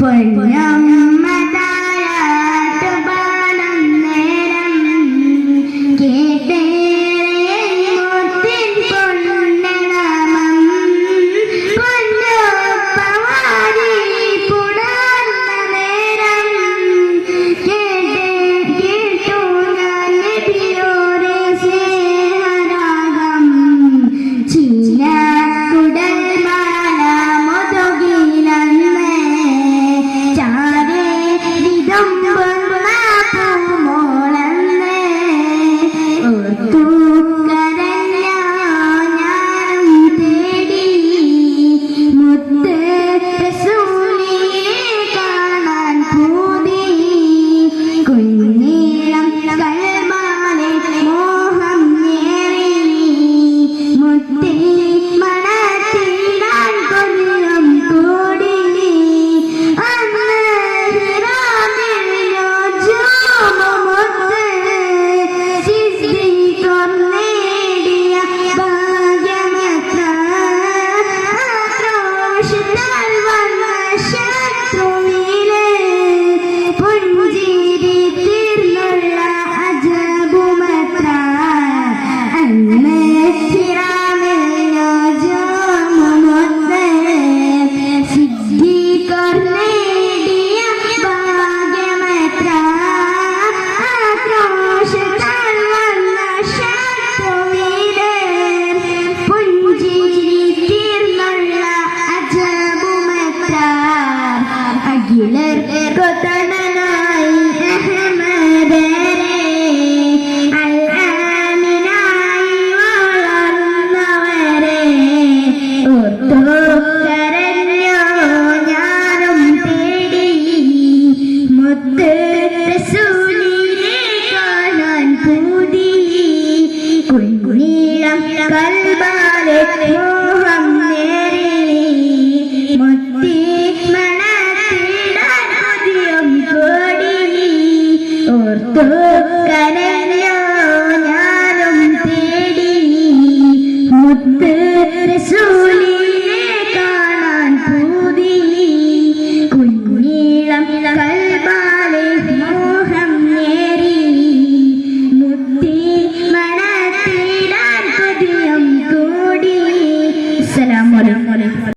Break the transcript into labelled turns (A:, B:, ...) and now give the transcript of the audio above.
A: 对，不。പുലർകൊത്തടനായി അഹമ്മദരെ അൽആമിനായി വളർന്നവരെ ഒത്തു കരഞ്ഞോ ഞാനും തേടി മുത്ത് റസൂലിനെ കാണാൻ കൂടി കൽബാലെ ഞാനും തേടി മുത്ത്